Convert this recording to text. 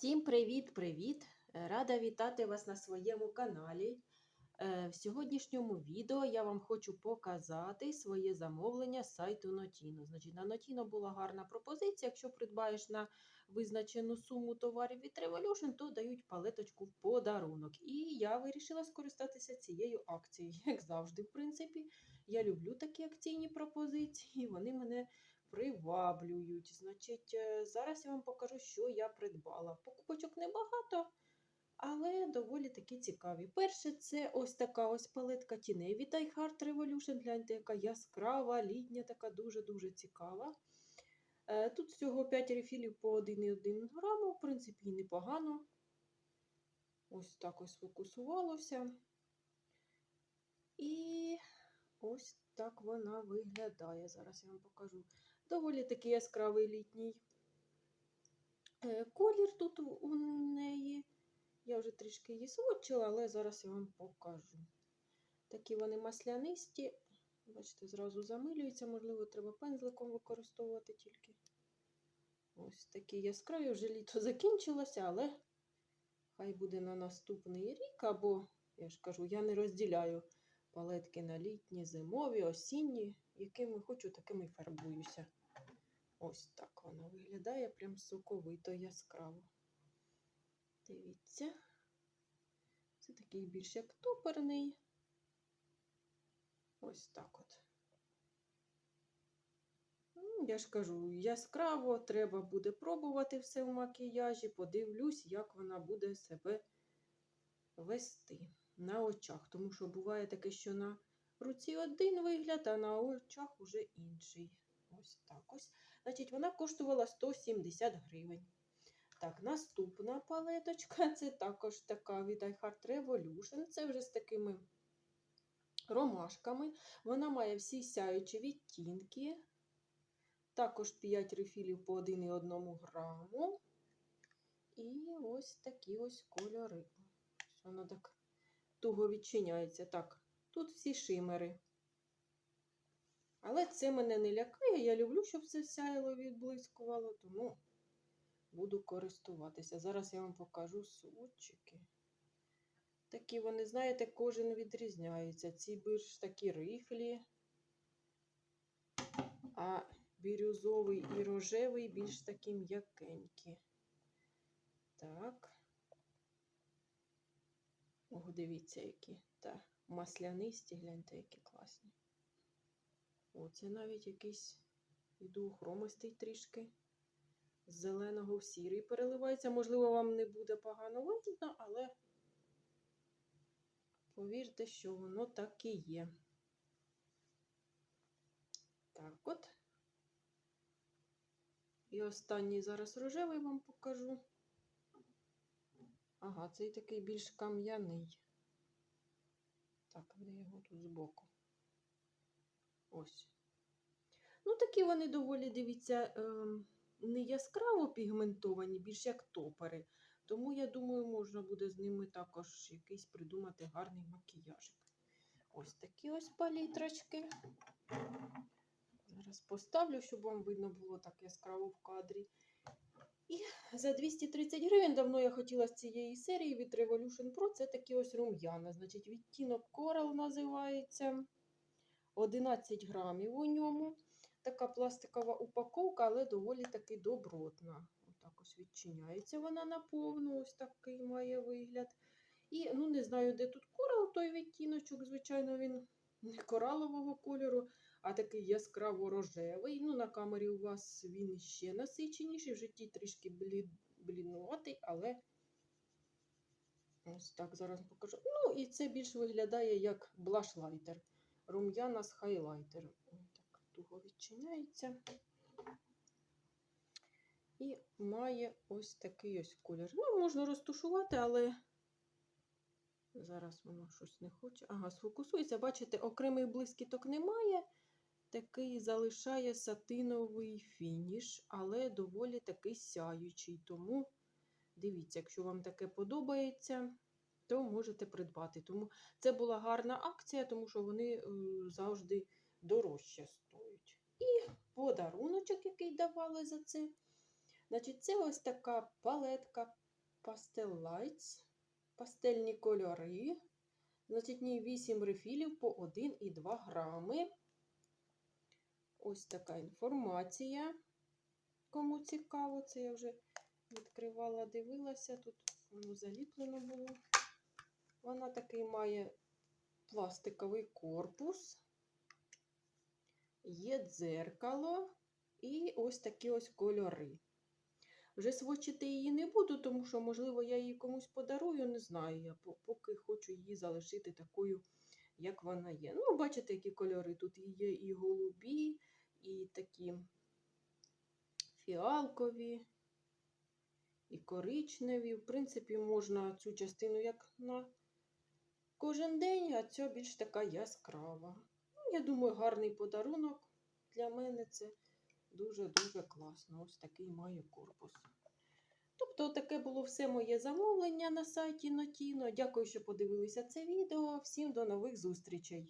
Всім привіт-привіт! Е, Рада вітати вас на своєму каналі. Е, В сьогоднішньому відео я вам хочу показати своє замовлення з сайту Notino. Значить, на Notino була гарна пропозиція. Якщо придбаєш на визначену суму товарів від Revolution, то дають палеточку в подарунок. І я вирішила скористатися цією акцією. Як завжди, в принципі, я люблю такі акційні пропозиції, вони мене приваблюють. Значить, е, зараз я вам покажу, що я придбала. Покупочок небагато, але доволі таки цікаві. Перше, це ось така ось палетка тіней від Die Hard Revolution. Гляньте, яка яскрава, літня, така дуже-дуже цікава. Е, Тут всього 5 рефілів по 1,1 граму, в принципі, непогано. Ось так ось фокусувалося. І ось так вона виглядає. Зараз я вам покажу. Доволі такий яскравий літній е, колір тут у- неї. Я вже трішки її сводчила, але зараз я вам покажу. Такі вони маслянисті. Бачите, зразу замилюються, можливо, треба пензликом використовувати тільки. Ось такі яскраві, вже літо закінчилося, але хай буде на наступний рік, або, я ж кажу, я не розділяю палетки на літні, зимові, осінні. Якими хочу, такими й фарбуюся. Ось так вона виглядає, прям соковито яскраво. Дивіться. Це такий більш як топерний. Ось так от. Ну, Я ж кажу, яскраво, треба буде пробувати все в макіяжі. Подивлюсь, як вона буде себе вести на очах. Тому що буває таке, що на руці один вигляд, а на очах уже інший. Ось так ось. Значить, вона коштувала 170 гривень. Так, наступна палеточка це також така від I Heart Revolution. Це вже з такими ромашками. Вона має всі сяючі відтінки. Також 5 рефілів по 1,1 граму. І ось такі ось кольори. Воно так туго відчиняється. Так, тут всі шимери. Але це мене не лякає. Я люблю, щоб все сяяло відблискувало, тому буду користуватися. Зараз я вам покажу сучики. Такі вони, знаєте, кожен відрізняється. Ці більш такі рифлі, а бірюзовий і рожевий більш такі м'якенькі. Так. Ох, дивіться, які. Та маслянисті, гляньте, які класні. Оце навіть якийсь іду хромистий трішки. З зеленого в сірий переливається. Можливо, вам не буде погано видно, але повірте, що воно так і є. Так от. І останній зараз рожевий вам покажу. Ага, цей такий більш кам'яний. Так, де його тут збоку? Ось. Ну, такі вони доволі, дивіться, ем, не яскраво пігментовані, більш як топери. Тому, я думаю, можна буде з ними також якийсь придумати гарний макіяжик. Ось такі ось палітрочки. Зараз поставлю, щоб вам видно було так яскраво в кадрі. І за 230 гривень давно я хотіла з цієї серії від Revolution Pro. Це такі ось рум'яна. Значить, відтінок Coral називається. 11 грамів у ньому. Така пластикова упаковка, але доволі таки добротна. Отак ось відчиняється вона наповну, ось такий має вигляд. І ну не знаю, де тут корал, той відтіночок, звичайно, він не коралового кольору, а такий яскраво рожевий. Ну, на камері у вас він ще насиченіший, в житті трішки блід, бліднуватий, але ось так зараз покажу. Ну, і це більш виглядає як блашлайтер. Рум'яна з хайлайтером. Так туго відчиняється. І має ось такий ось колір. Ну, можна розтушувати, але зараз воно щось не хоче. Ага, сфокусується. Бачите, окремий блискіток немає. Такий залишає сатиновий фініш, але доволі такий сяючий. Тому дивіться, якщо вам таке подобається, то можете придбати. Тому це була гарна акція, тому що вони е, завжди дорожче стоять. І подаруночок, який давали за це. Значить, це ось така палетка Pastel Lights, пастельні кольори. Значить, ній 8 рефілів по 1,2 грами. Ось така інформація. Кому цікаво, це я вже відкривала, дивилася. Тут воно заліплено було. Вона такий має пластиковий корпус, є дзеркало і ось такі ось кольори. Вже свочити її не буду, тому що, можливо, я її комусь подарую, не знаю. Я поки хочу її залишити такою, як вона є. Ну, бачите, які кольори. Тут є і голубі, і такі фіалкові, і коричневі. В принципі, можна цю частину як на кожен день, ця більш така яскрава. Ну, я думаю, гарний подарунок для мене це дуже-дуже класно. Ось такий має корпус. Тобто, таке було все моє замовлення на сайті Notino. Дякую, що подивилися це відео. Всім до нових зустрічей!